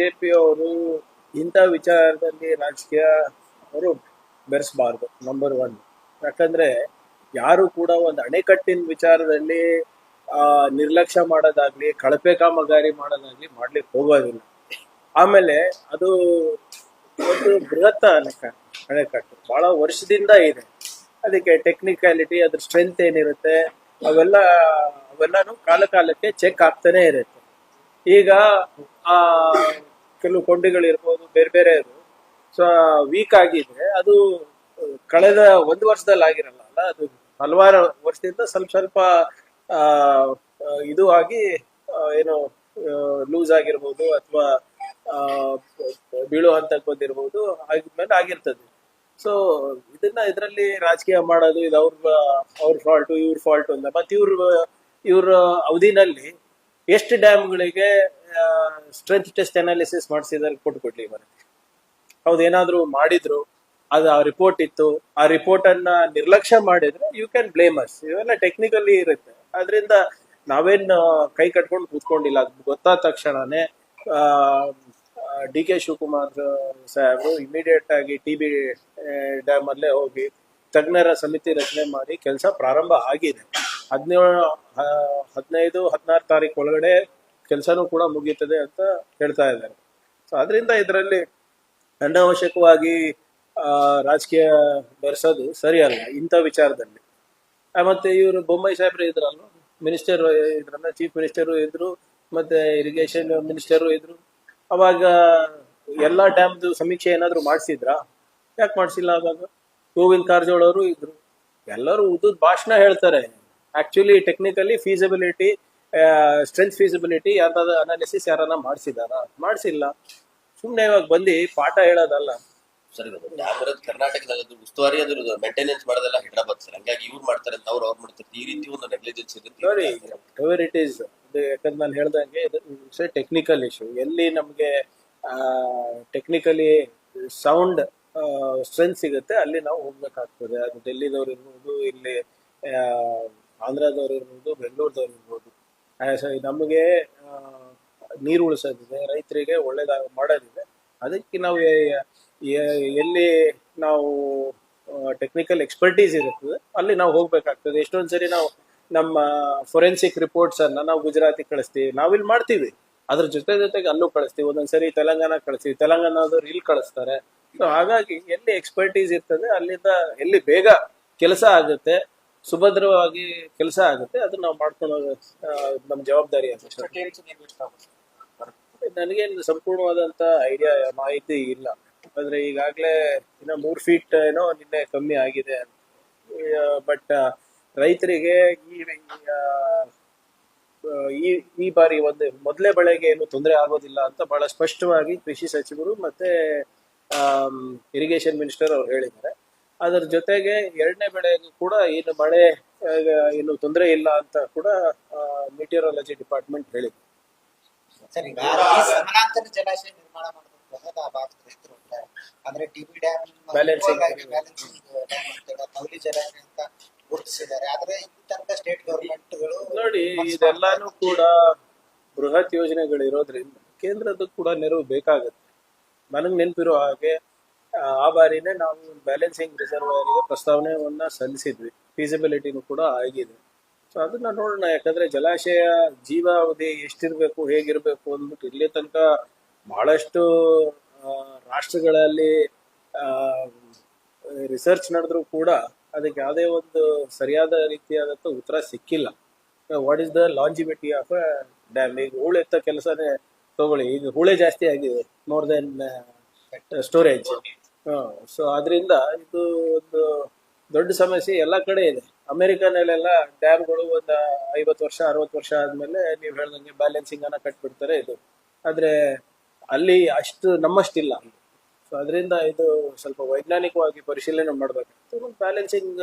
BJP ಅವರು ಇಂಥ ವಿಚಾರದಲ್ಲಿ ರಾಜಕೀಯ ಅವರು ಬೆರೆಸಬಾರ್ದು ನಂಬರ್ ಒನ್ ಯಾಕಂದ್ರೆ ಯಾರು ಕೂಡ ಒಂದು ಅಣೆಕಟ್ಟಿನ ವಿಚಾರದಲ್ಲಿ ನಿರ್ಲಕ್ಷ್ಯ ಮಾಡೋದಾಗ್ಲಿ, ಕಳಪೆ ಕಾಮಗಾರಿ ಮಾಡೋದಾಗ್ಲಿ ಮಾಡ್ಲಿಕ್ಕೆ ಹೋಗೋದಿಲ್ಲ. ಆಮೇಲೆ ಅದು ಒಂದು ಬೃಹತ್ ಅಣೆಕ, ಅಣೆಕಟ್ಟು. ಬಹಳ ವರ್ಷದಿಂದ ಇದೆ. ಅದಕ್ಕೆ ಟೆಕ್ನಿಕ್ಯಾಲಿಟಿ ಅದ್ರ ಸ್ಟ್ರೆಂತ್ ಏನಿರುತ್ತೆ, ಅವೆಲ್ಲ, ಅವೆಲ್ಲಾನು ಕಾಲ ಕಾಲಕ್ಕೆ ಚೆಕ್ ಆಗ್ತಾನೆ ಇರುತ್ತೆ. ಈಗ, ಆ ಕೆಲವು ಕೊಂಡಿಗಳಿರ್ಬೋದು, ಬೇರೆ ಬೇರೆ ಸೊ ವೀಕ್ ಆಗಿದ್ರೆ ಅದು ಕಳೆದ ಒಂದು ವರ್ಷದಲ್ಲಿ ಆಗಿರಲ್ಲ ಅಲ್ಲ, ಅದು ಹಲವಾರು ವರ್ಷದಿಂದ ಸ್ವಲ್ಪ ಸ್ವಲ್ಪ ಇದು ಆಗಿ ಏನು ಲೂಸ್ ಆಗಿರ್ಬೋದು ಅಥವಾ ಬೀಳೋ ಹಂತಕ್ಕೆ ಬಂದಿರ್ಬೋದು, ಆಗಿದ್ಮೇಲೆ ಆಗಿರ್ತದೆ. ಸೊ ಇದನ್ನ ಇದರಲ್ಲಿ ರಾಜಕೀಯ ಮಾಡೋದು, ಇದು ಅವ್ರ ಅವ್ರ ಫಾಲ್ಟು ಇವ್ರ ಫಾಲ್ಟು ಅಂತ. ಮತ್ತೆ ಇವ್ರ ಇವ್ರ ಅವಧಿನಲ್ಲಿ ಎಷ್ಟು ಡ್ಯಾಮ್ಗಳಿಗೆ ಸ್ಟ್ರೆಂತ್ ಟೆಸ್ಟ್ ಅನಾಲಿಸಿಸ್ ಮಾಡಿಸಿದ್ರೆ ಕೊಟ್ಟು ಕೊಡ್ಲಿ ಮನೆ. ಹೌದು, ಏನಾದ್ರು ಮಾಡಿದ್ರು, ಅದು ಆ ರಿಪೋರ್ಟ್ ಇತ್ತು, ಆ ರಿಪೋರ್ಟ್ ಅನ್ನ ನಿರ್ಲಕ್ಷ್ಯ ಮಾಡಿದ್ರೆ ಯು ಕ್ಯಾನ್ ಬ್ಲೇಮ್ ಅಸ್ ಇವೆಲ್ಲ ಟೆಕ್ನಿಕಲಿ ಇರುತ್ತೆ. ಅದರಿಂದ ನಾವೇನ್ ಕೈ ಕಟ್ಕೊಂಡು ಕೂತ್ಕೊಂಡಿಲ್ಲ. ಅದು ಗೊತ್ತಾದ ತಕ್ಷಣನೇ ಡಿ ಕೆ ಶಿವಕುಮಾರ್ ಸಾಹೇಬರು ಇಮಿಡಿಯೇಟ್ ಆಗಿ ಟಿ ಬಿ ಡ್ಯಾಮ್ ಅಲ್ಲೇ ಹೋಗಿ ತಜ್ಞರ ಸಮಿತಿ ರಚನೆ ಮಾಡಿ ಕೆಲಸ ಪ್ರಾರಂಭ ಆಗಿದೆ. ಹದಿನೇಳು ಹದಿನೈದು, ಹದಿನಾರು ತಾರೀಕು ಒಳಗಡೆ ಕೆಲಸನೂ ಕೂಡ ಮುಗೀತದೆ ಅಂತ ಹೇಳ್ತಾ ಇದ್ದಾರೆ. ಸೊ ಅದರಿಂದ ಇದರಲ್ಲಿ ಅನಾವಶ್ಯಕವಾಗಿ ರಾಜಕೀಯ ಬೆರೆಸೋದು ಸರಿಯಲ್ಲ ಇಂಥ ವಿಚಾರದಲ್ಲಿ. ಮತ್ತೆ ಇವರು ಬೊಂಬೈ ಸಾಹೇಬ್ರು ಇದ್ರಲ್ಲ ಮಿನಿಸ್ಟರ್ ಇದ್ರಲ್ಲ, ಚೀಫ್ ಮಿನಿಸ್ಟರು ಇದ್ರು, ಮತ್ತೆ ಇರಿಗೇಷನ್ ಮಿನಿಸ್ಟರು ಇದ್ರು. ಅವಾಗ ಎಲ್ಲಾ ಡ್ಯಾಮ್ದು ಸಮೀಕ್ಷೆ ಏನಾದ್ರು ಮಾಡಿಸಿದ್ರಾ? ಯಾಕೆ ಮಾಡಿಸಿಲ್ಲ ಅವಾಗ? ಗೋವಿಂದ್ ಕಾರಜೋಳ ಅವರು ಇದ್ರು. ಎಲ್ಲರೂ ಉದ್ದದ ಭಾಷಣ ಹೇಳ್ತಾರೆ. Actually technically feasibility strength feasibility ಯಾರ್ದಾದ್ರು analysis ಯಾರನ್ನ ಮಾಡಿಸಿದಾರ ಮಾಡಿಸಿಲ್ಲ. ಸುಮ್ಮನೆ ಇವಾಗ ಬಂದು ಪಾಠ ಹೇಳೋದಲ್ಲ. ಸರ್ ಇದು ಇರೋದು ಕರ್ನಾಟಕದಾಗ ಅದು ಉಸ್ತುವಾರಿ ಅದ್ರ ಮೇಂಟೆನೆನ್ಸ್ ಮಾಡೋದೆಲ್ಲ ಹೈದ್ರಾಬಾದ್ ಸರ್. ಹಂಗಾಗಿ ಇವ್ರು ಮಾಡ್ತಾರೆ ಅಂತ ಅವ್ರು ಅವ್ರು ಮಾಡ್ತಾರೆ ಈ ರೀತಿ ಒಂದು ನೆಗ್ಲಿಜೆನ್ಸ್ ನೋಡಿ ಇದೆ ಎವರ್ ಇಟ್ ಈಸ್ ಯಾಕಂದ್ರೆ ನಾನು ಹೇಳ್ದಂಗೆ ಇದು ಟೆಕ್ನಿಕಲ್ ಇಶ್ಯೂ ಎಲ್ಲಿ ನಮಗೆ ಟೆಕ್ನಿಕಲಿ ಸೌಂಡ್ ಸ್ಟ್ರೆಂತ್ ಸಿಗುತ್ತೆ ಅಲ್ಲಿ ನಾವು ಹೋಗ್ಬೇಕಾಗ್ತದೆ. ಅದು ಡೆಲ್ಲಿದವ್ರು ಇರ್ಬೋದು ಇಲ್ಲಿ ಆ, ಆಂಧ್ರದವ್ರು ಇರ್ಬೋದು ಬೆಂಗಳೂರದವ್ರು ಇರ್ಬೋದು. ಆ, ನಮಗೆ ನೀರು ಉಳಿಸೋದಿದೆ, ರೈತರಿಗೆ ಒಳ್ಳೇದಾಗ ಮಾಡೋದಿದೆ. ಅದಕ್ಕೆ ನಾವು ಎಲ್ಲಿ ನಾವು ಟೆಕ್ನಿಕಲ್ ಎಕ್ಸ್ಪರ್ಟೀಸ್ ಇರುತ್ತದೆ, ಅಲ್ಲಿ ನಾವು ಹೋಗ್ಬೇಕಾಗ್ತದೆ. ಎಷ್ಟೊಂದು ಸರಿ ನಾವು ನಮ್ಮ ಫೊರೆನ್ಸಿಕ್ ರಿಪೋರ್ಟ್ಸ್ ಅನ್ನ ನಾವು ಗುಜರಾತಿಗೆ ಕಳಿಸ್ತೀವಿ ನಾವಿಲ್ಲಿ ಮಾಡ್ತೀವಿ. ಅದ್ರ ಜೊತೆ ಜೊತೆಗೆ ಅಲ್ಲೂ ಕಳಿಸ್ತೀವಿ. ಒಂದೊಂದ್ಸರಿ ತೆಲಂಗಾಣ ಕಳಿಸ್ತೀವಿ ತೆಲಂಗಾಣದವ್ರು ಇಲ್ಲಿ ಕಳಿಸ್ತಾರೆ. ಸೊ ಹಾಗಾಗಿ ಎಲ್ಲಿ ಎಕ್ಸ್ಪರ್ಟೀಸ್ ಇರ್ತದೆ, ಅಲ್ಲಿಂದ ಎಲ್ಲಿ ಬೇಗ ಕೆಲಸ ಆಗುತ್ತೆ ಸುಭದ್ರವಾಗಿ ಕೆಲಸ ಆಗುತ್ತೆ. ಅದನ್ನ ನಾವು ಮಾಡ್ಕೊಂಡು ನಮ್ಮ ಜವಾಬ್ದಾರಿ ನನಗೇನು ಸಂಪೂರ್ಣವಾದಂತ ಐಡಿಯಾ ಮಾಹಿತಿ ಇಲ್ಲ. ಆದ್ರೆ ಈಗಾಗಲೇ ಇನ್ನ ಮೂರ್ ಫೀಟ್ ಏನೋ ನಿನ್ನೆ ಕಮ್ಮಿ ಆಗಿದೆ. ಬಟ್ ರೈತರಿಗೆ ಈ ಈ ಬಾರಿ ಒಂದು, ಮೊದಲೇ ಬೆಳೆಗೆ ಏನು ತೊಂದರೆ ಆಗೋದಿಲ್ಲ ಅಂತ ಬಹಳ ಸ್ಪಷ್ಟವಾಗಿ ಕೃಷಿ ಸಚಿವರು ಮತ್ತೆ ಇರಿಗೇಷನ್ ಮಿನಿಸ್ಟರ್ ಅವ್ರು ಹೇಳಿದ್ದಾರೆ. ಅದರ ಜೊತೆಗೆ ಎರಡನೇ ಬೆಳೆಗೂ ಕೂಡ ಏನು ಮಳೆ ಏನು ತೊಂದರೆ ಇಲ್ಲ ಅಂತ ಕೂಡ ಮೆಟೀರಿಯಾಲಜಿ ಡಿಪಾರ್ಟ್ಮೆಂಟ್ ಹೇಳಿದೆ. ಸರ್ ಈಗ ಸಮಾನಾಂತರ ಜಲಾಶಯ ನಿರ್ಮಾಣ ಮಾಡಬೇಕು ಅನ್ನೋದು ಆ ಭಾಗದ ರೈತರು. ಅಂದ್ರೆ ಟಿಬಿ ಡ್ಯಾಮ್. ಬ್ಯಾಲೆನ್ಸಿಂಗ್ ಡ್ಯಾಮ್ ಅಂತ ಕೌಲಿ ಜಲಾಶಯ ಅಂತ ಗುರುತಿಸಿದ್ದಾರೆ. ಆದ್ರೆ ಈ ತನಕ ಸ್ಟೇಟ್ ಗವರ್ಮೆಂಟ್ಗಳು ನೋಡಿ ಇದೆಲ್ಲಾನು ಕೂಡ ಬೃಹತ್ ಯೋಜನೆಗಳು ಇರೋದ್ರಿಂದ ಕೇಂದ್ರದ ಕೂಡ ನೆರವು ಬೇಕಾಗುತ್ತೆ. ನನಗೆ ನೆನಪಿರೋ ಹಾಗೆ ಆ, ಬಾರಿನೇ ನಾವು ಬ್ಯಾಲೆನ್ಸಿಂಗ್ ರಿಸರ್ವರ್ಗೆ ಪ್ರಸ್ತಾವನೆಯನ್ನ ಸಲ್ಲಿಸಿದ್ವಿ. ಫೀಸಿಬಿಲಿಟಿನೂ ಕೂಡ ಆಗಿದೆ. ಸೊ ಅದನ್ನ ನೋಡೋಣ. ಯಾಕಂದ್ರೆ ಜಲಾಶಯ ಜೀವಾವಧಿ ಎಷ್ಟಿರ್ಬೇಕು ಹೇಗಿರ್ಬೇಕು ಅಂದ್ಬಿಟ್ಟು ಇಲ್ಲಿ ತನಕ ಬಹಳಷ್ಟು ರಾಷ್ಟ್ರಗಳಲ್ಲಿ ರಿಸರ್ಚ್ ನಡೆದ್ರೂ ಕೂಡ ಅದಕ್ಕೆ ಯಾವುದೇ ಒಂದು ಸರಿಯಾದ ರೀತಿಯಾದಂಥ ಉತ್ತರ ಸಿಕ್ಕಿಲ್ಲ. What is the longevity of dam ಈಗ ಹೂಳೆತ್ತ ಕೆಲಸನೇ ತಗೊಳ್ಳಿ. ಈಗ ಹೂಳೆ ಜಾಸ್ತಿ ಆಗಿದೆ. ಮೋರ್ ದೆನ್ ಸ್ಟೋರೇಜ್ ಸೊ ಅದರಿಂದ ಇದು ಒಂದು ದೊಡ್ಡ ಸಮಸ್ಯೆ ಎಲ್ಲ ಕಡೆ ಇದೆ. ಅಮೆರಿಕನಲ್ಲೆಲ್ಲ ಡ್ಯಾಮ್ಗಳು ಒಂದು ಐವತ್ತು ವರ್ಷ, ಅರವತ್ತು ವರ್ಷ ಆದಮೇಲೆ ನೀವು ಹೇಳ್ದಂಗೆ ಬ್ಯಾಲೆನ್ಸಿಂಗ್ ಅನ್ನ ಕಟ್ಬಿಡ್ತಾರೆ ಇದು. ಆದರೆ ಅಲ್ಲಿ ಅಷ್ಟು ನಮ್ಮಷ್ಟಿಲ್ಲ. ಸೊ ಅದರಿಂದ ಇದು ಸ್ವಲ್ಪ ವೈಜ್ಞಾನಿಕವಾಗಿ ಪರಿಶೀಲನೆ ಮಾಡಬೇಕಾಗ್ತದೆ. ಬ್ಯಾಲೆನ್ಸಿಂಗ್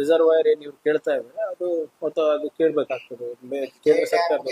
ರಿಸರ್ವಾಯರ್ ಏನು ಇವ್ರು ಕೇಳ್ತಾ ಇದ್ದಾರೆ, ಅದು ಮತ್ತು ಅದು ಕೇಳಬೇಕಾಗ್ತದೆ. ಕೇಂದ್ರ ಸರ್ಕಾರದ